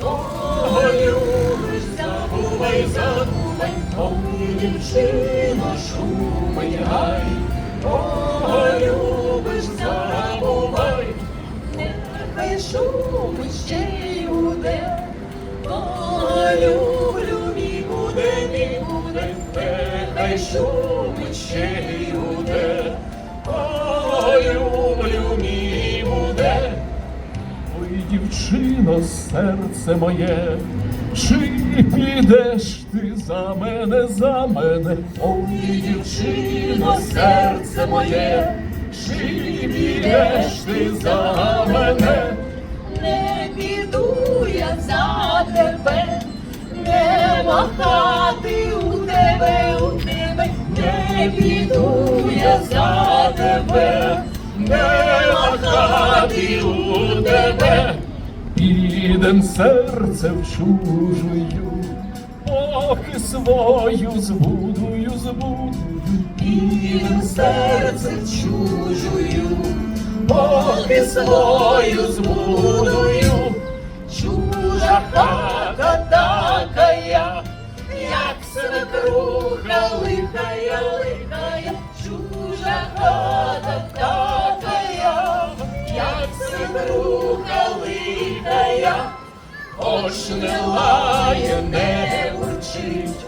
кого любиш, забувай, забувай, ой, дівчино, шумить гай, кого любиш, забувай, люблю, мій буде, мій буде, нехай шумить ще й буде, кого люблю, серце моє, чи підеш ти за мене, за мене? Ой, дівчино, серце моє, чи підеш ти за мене? Не піду я за тебе, не махати у тебе, у тебе, не піду я за тебе, не махати у тебе. Підем серце в чужую, поки свою збудую, збудую. Підем серце чужую, поки свою збудую. Чужа хата така я, як свекруха хоч не лає, не бурчить,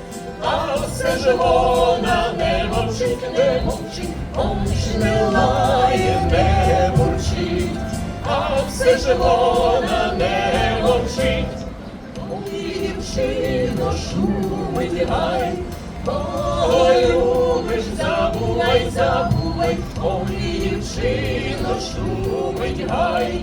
а все ж вона не мовчить, не мовчить, хоч не лає, не бурчить, а все ж вона не мовчить. Ой, дівчино, шумить гай, кого любиш, забувай, забувай, ой, дівчино, шумить гай,